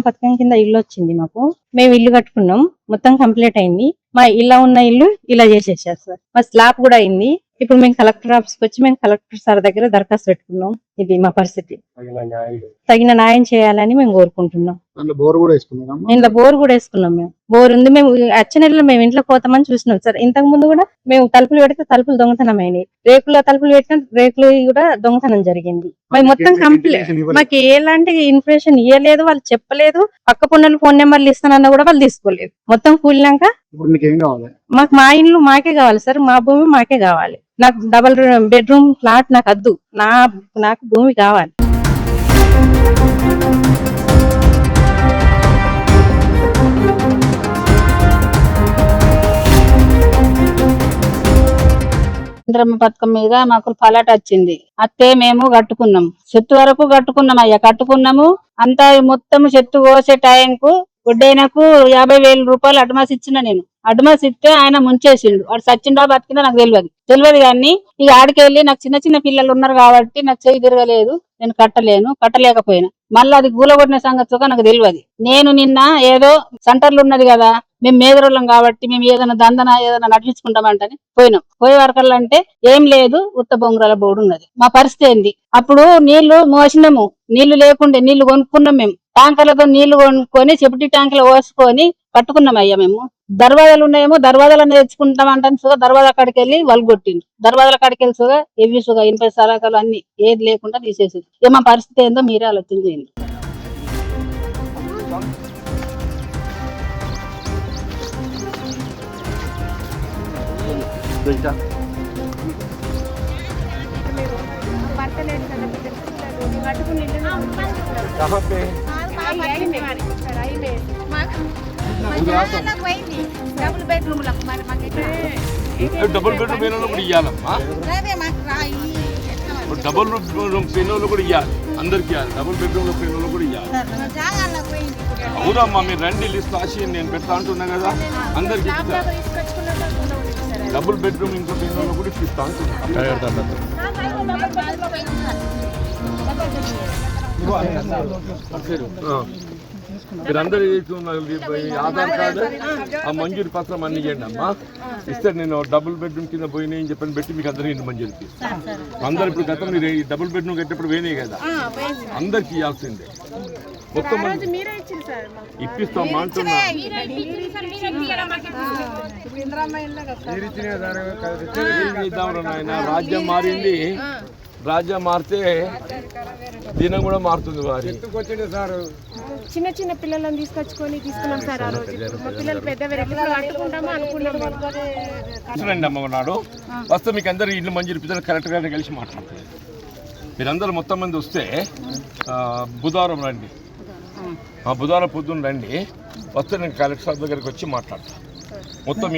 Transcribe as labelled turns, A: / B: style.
A: పథకం కింద ఇల్లు వచ్చింది మాకు. మేము ఇల్లు కట్టుకున్నాం. మొత్తం కంప్లీట్ అయింది. మా ఇలా ఉన్న ఇల్లు ఇలా చేసేసారు సార్. మా స్లాబ్ కూడా అయింది. ఇప్పుడు మేము కలెక్టర్ ఆఫీస్కి వచ్చి మేము కలెక్టర్ సార్ దగ్గర దరఖాస్తు పెట్టుకున్నాం. ఇది మా పరిస్థితి. తగిన న్యాయం చేయాలని మేము కోరుకుంటున్నాం.
B: అందులో బోర్ కూడా వేసుకున్నారమ్మా
A: ఇంట్లో బోర్ కూడా వేసుకున్నాం మేము. బోర్ ఉంది. మేము వచ్చే నెలలో మేము ఇంట్లో పోతామని చూసినాం సార్. ఇంతకు ముందు కూడా మేము తలుపులు పెడితే తలుపులు దొంగతనం అయినాయి. రేకుల తలుపులు పెట్టిన రేకులు కూడా దొంగతనం జరిగింది. మేము మొత్తం కంప్లీట్ మాకు ఎలాంటి ఇన్ఫర్మేషన్ ఇవ్వలేదు వాళ్ళు చెప్పలేదు. పక్క పొన్నలు ఫోన్ నెంబర్లు ఇస్తానన్నా కూడా వాళ్ళు తీసుకోలేదు. మొత్తం కూలినాక
B: ఇప్పుడు నీకు ఏం కావాలి?
A: మాకు మా ఇల్లు మాకే కావాలి సార్ మా భూమి మాకే కావాలి. నాకు డబల్ బెడ్రూమ్ ఫ్లాట్ నాకు వద్దు. నా నాకు భూమి కావాలి.
C: ఇంద్రమ్మ పథకం మీద మాకు పలాట్ వచ్చింది. అత్తే మేము కట్టుకున్నాం. చెట్టు వరకు కట్టుకున్నాం అయ్యా కట్టుకున్నాము. అంతా మొత్తం చెట్టు కోసే టైంకు గుడ్డైనకు యాభై వేల రూపాయలు అడ్వాన్స్ ఇచ్చిన నేను. అడ్వాన్స్ ఇస్తే ఆయన ముంచేసిండు. వాడు సచ్చిండో బతికిందా నాకు తెలియదు తెలియదు కానీ ఇక ఆడికి వెళ్ళి నాకు చిన్న చిన్న పిల్లలు ఉన్నారు కాబట్టి నాకు చెయ్యి తిరగలేదు. నేను కట్టలేను. కట్టలేకపోయినా. మళ్ళీ అది గూలగొట్టిన సంగతి నాకు తెలియదు నేను నిన్న ఏదో సెంటర్లు ఉన్నది కదా మేము మేదరోళ్ళం కాబట్టి మేము ఏదైనా దందన ఏదైనా నడిపించుకుంటామంటని పోయినాం. పోయే వరకల్లా అంటే ఏం లేదు ఉత్త బొంగురాల బోర్డు ఉన్నది. మా పరిస్థితి ఏంది? అప్పుడు నీళ్ళు మోసినాము. నీళ్ళు లేకుండే నీళ్ళు కొనుక్కున్నాం మేము. ట్యాంకర్లతో నీళ్ళు కొనుక్కొని చెపటి ట్యాంకులు పోసుకొని పట్టుకున్నాం అయ్యా మేము. దర్వాజాలు ఉన్నాయేమో దర్వాజాలను తెచ్చుకుంటాం అంటే సుగా దర్వాజా కాడికి వెళ్ళి వాళ్ళు కొట్టిండు దర్వాజాల కాడికి వెళ్ళి సుగా ఎవి సుగా ఇనుపై సలాకాలు అన్ని ఏది లేకుండా తీసేసింది ఏమో మా పరిస్థితి ఏందో మీరే ఆలోచన చేయండి.
D: డబుల్ బెడ్రూమ్లకు మరి మాకు ఎట్లా?
E: డబుల్ బెడ్రూమ్ పెయిన్ కూడా ఇవ్వాలమ్మా
D: అదే మాకు రాయి ఎట్లా మరి?
E: ఇప్పుడు డబుల్ రూమ్ పెయిన్ కూడా ఇవ్వాలి అందరికి ఇవ్వాలి డబుల్ బెడ్రూమ్ పెయిన్ కూడా ఇవ్వాలి
D: మా జాగాల్లో పోయింది ఇప్పుడు.
E: అవునమ్మా మీరు రండి లిస్ట్ రాసి నేను పెడతా అంటున్నా కదా అందరికి ఇస్తా డబుల్ బెడ్రూమ్ ఇంకో పెయిన్ కూడా ఇప్పిస్తా అంటున్నా ఆ. మీరందరూ ఈ ఆధార్ కార్డు? ఆ మంజూరు పత్రం అన్ని ఇవ్వండి అమ్మా. ఇస్తే నేను డబుల్ బెడ్రూమ్ కింద పోయినాయి అని చెప్పని పెట్టి మీకు అందరూ ఇంటి మంజూరు ఇస్తాను అందరు ఇప్పుడు గతం మీరు ఈ డబుల్ బెడ్రూమ్ కట్టేప్పుడు పోయినాయి కదా. అందరికి ఇవ్వాల్సిందే. మొత్తం ఇప్పిస్తాం అంటున్నా రాజ్యం మారింది. రాజ్యం మారితే దినం కూడా మారుతుంది వారి.
F: చిన్న చిన్న పిల్లలను తీసుకొచ్చుకొని తీసుకున్నాం సార్ ఆ రోజు. పిల్లలు.
E: రండి అమ్మ నాడు వస్తే మీకు అందరు ఇల్లు మంజూరు పిల్లలు కరెక్ట్ గానే కలిసి మాట్లాడతారు మీరందరూ మొత్తం మంది వస్తే ఆ, బుధవారం రండి. ఆ బుధవారం పొద్దున్న రండి. వస్తే నేను కలెక్టర్ సార్ దగ్గరికి వచ్చి మాట్లాడతాను మొత్తం